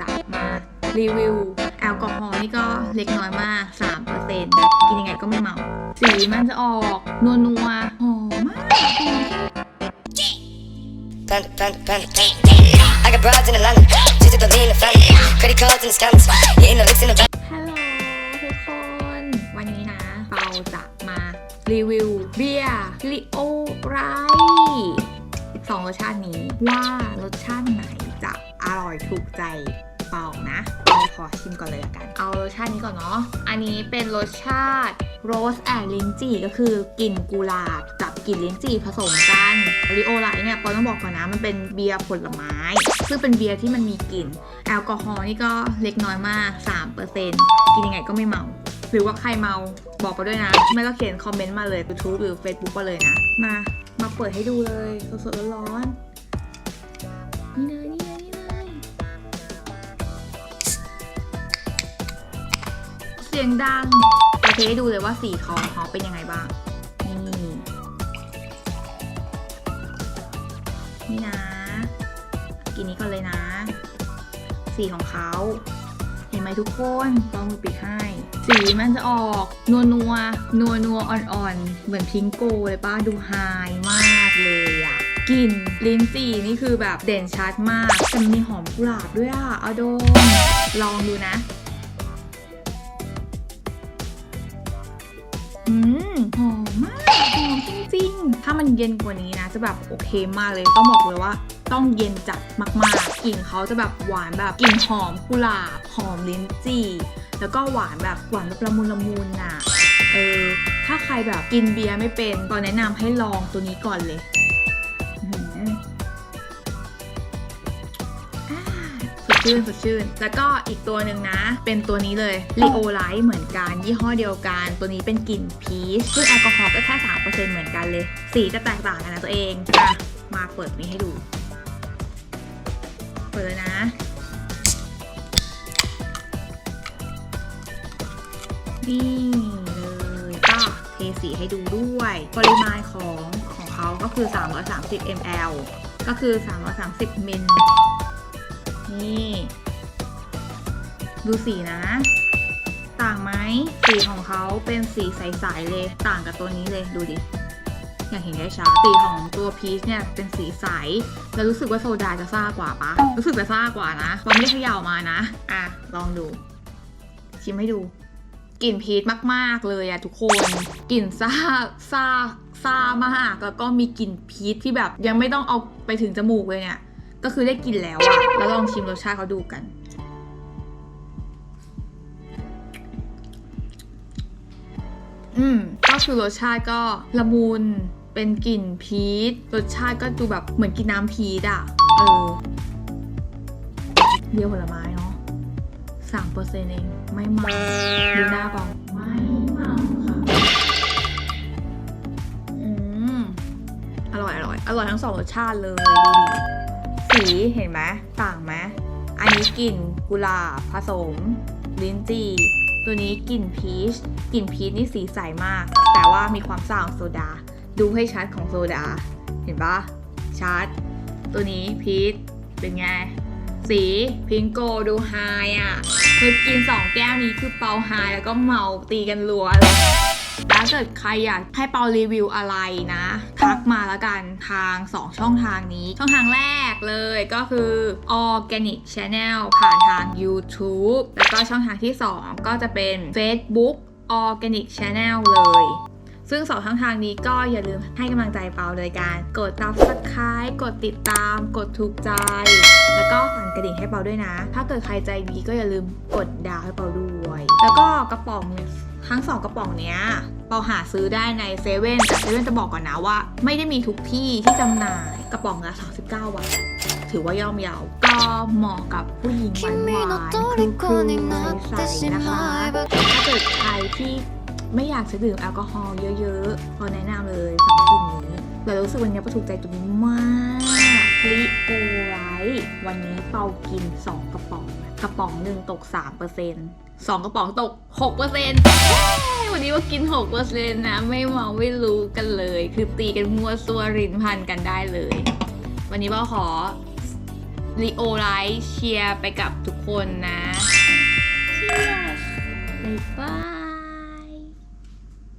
จะมารีวิว แอลกอฮอล์นี่ก็เล็กน้อยมาก 3%กินยังไงก็ไม่เมา สีมันจะออกนัวนัวๆหอมมาก Panda, panda, panda, panda. I got broads in Atlanta, just to the lean, the family. Credit cards and the scams, hitting the licks in the van. ฮัลโหลทุกคน วันนี้นะเปาจะมารีวิวเบียร์ลิโอไรสองรสชาตินี้ว่ารสชาติไหนจะ อยถูกใจเปานะเราขอชิมก่อนเลยละกัน เอารสชาตินี้ก่อนเนาะ อันนี้เป็นรสชาติโรสแอนลินจีก็คือกลิ่นกุหลาบกับกลิ่นลิ้นจี่ผสมกันลิโอไรเนี่ยปอต้องบอกก่อนนะมันเป็นเบียร์ผลไม้ ซึ่งเป็นเบียร์ที่มันมีกลิ่น แอลกอฮอล์นี่ก็เล็กน้อยมาก 3%กินยังไงก็ไม่เมา หรือว่าใครเมาบอกมาด้วยนะ ไม่ก็เขียนคอมเมนต์มาเลย YouTube หรือ Facebook มาเลยนะ มา มาเปิดให้ดูเลย สดๆร้อนๆนี่เลย สียงดังโอเคให้ดูเลยว่าสีของเขาเป็นยังไงบ้าง นี่ นี่นะ กินนี้ก่อนเลยนะ สีของเขา เห็นไหมทุกคนลองมือปิดให้ สีมันจะออกนัวนัวนัวนัวอ่อนๆ เหมือนพิงโกเลยป้าดูไฮมากเลยอะกลิ่นลิ้นจี่นี่คือแบบเด่นชัดมากแต่มันมีหอมกุหลาบด้วยอะเอาดมลองดูนะ หอมมากหอมจริงๆ ถ้ามันเย็นกว่านี้นะ จะแบบโอเคมากเลยต้องบอกเลยว่า ต้องเย็นจัดมากๆกลิ่นเขาจะแบบหวานแบบกลิ่นหอมกุหลาบหอมลิ้นจี่แล้วก็หวานแบบหวานแบบละมุนละมุนน่ะเออถ้าใครแบบกินเบียร์ไม่เป็นก็แนะนำให้ลองตัวนี้ก่อนเลย ชื่นสดชื่น แล้วก็อีกตัวหนึ่งนะ เป็นตัวนี้เลย l ีโอไลท์เหมือนกัน ยี่ห้อเดียวกัน ตัวนี้เป็นกลิ่นพีชซึ่งแอลกอฮอล์ก็แค่3%เหมือนกันเลย สีจะแตกต่างกันนะตัวเองอะมาเปิดนี้ให้ดู เปิดเลยนะ นี่เลยก็เทสีให้ดูด้วย ปริมาณของของเขาก็คือ 330 ml ก็คือ 330มิล นี่ ดูสีนะ ต่างไหมสีของเขาเป็นสีใสๆเลย ต่างกับตัวนี้เลยดูดิอย่างเห็นได้ชัดสีของตัวพีชเนี่ยเป็นสีใส แล้วรู้สึกว่าโซดาจะซ่ากว่าปะรู้สึกจะซ่ากว่านะเราไม่ได้เขย่ามานะอะลองดู ชิมให้ดูกลิ่นพีชมากๆเลยอะทุกคนกลิ่นซ่าซ่าซ่ามากแล้วก็มีกลิ่นพีชที่แบบยังไม่ต้องเอาไปถึงจมูกเลยเนี่ย ก็คือได้กินแล้วอะแล้วลองชิมรสชาติเขาดูกัน อืม ก็คือรสชาติก็ละมุน เป็นกลิ่นพีช รสชาติก็ดูแบบเหมือนกินน้ำพีชอะเออเบียร์ผลไม้เนาะสามเปอร์เซ็นต์เอง ไม่เมาดูหน้าเปล่าไม่เมาค่ะ อืม อร่อยอร่อย อร่อยทั้งสองรสชาติเลยดูดิ สีเห็นไหมต่างไหมอันนี้กลิ่นกุหลาบผสมลิ้นจี่ตัวนี้กลิ่นพีชกลิ่นพีชนี่สีใสมาก แต่ว่ามีความซ่าของโซดา ดูให้ชัดของโซดา เห็นปะชัด ตัวนี้พีชเป็นไง สีพิงโกดูไฮอะคือกินสองแก้วนี้คือเปาไฮแล้วก็เมาตีกันรัวเลย ถ้าเกิดใครอยากให้เปารีวิวอะไรนะ ทักมาแล้วกันทาง 2 ช่องทางนี้ ช่องทางแรกเลยก็คือ Organic Channel ผ่านทาง YouTube แล้วก็ช่องทางที่ 2 ก็จะเป็น Facebook Organic Channel เลยซึ่งสองช่องทางนี้ก็อย่าลืมให้กำลังใจเปาโดยการกด subscribe กดติดตาม กดถูกใจ แล้วก็สั่นกระดิ่งให้เปาด้วยนะ ถ้าเกิดใครใจดีก็อย่าลืมกดดาวให้เปาด้วย แล้วก็กระป๋อง ทั้งสองกระป๋องเนี้ยเปาหาซื้อได้ในเซเว่นแต่เซเว่นจะบอกก่อนนะว่า ไม่ได้มีทุกที่ที่จำหน่ายกระป๋องละ39บาทถือว่าย่อมเยาวก็เหมาะกับผู้หญิงหวานหวานครูๆใสๆนะคะถ้าเกิดใครที่ไม่อยากจะดื่มแอลกอฮอล์เยอะๆก็แนะนำเลยสองกลิ่นนี้แต่รู้สึกวันนี้ประถูกใจตัวนี้มาก ลิโอไรวันนี้เปากิน 2 กระป๋อง กระป๋องหนึ่งตก 3% 2 กระป๋องตก 6%วันนี้ว่ากิน6%นะ ไม่เมาไม่รู้กันเลย คือตีกันมัวซัวรินพันกันได้เลย วันนี้เปาขอลีโอไลท์เชียร์ไปกับทุกคนนะ เชียร์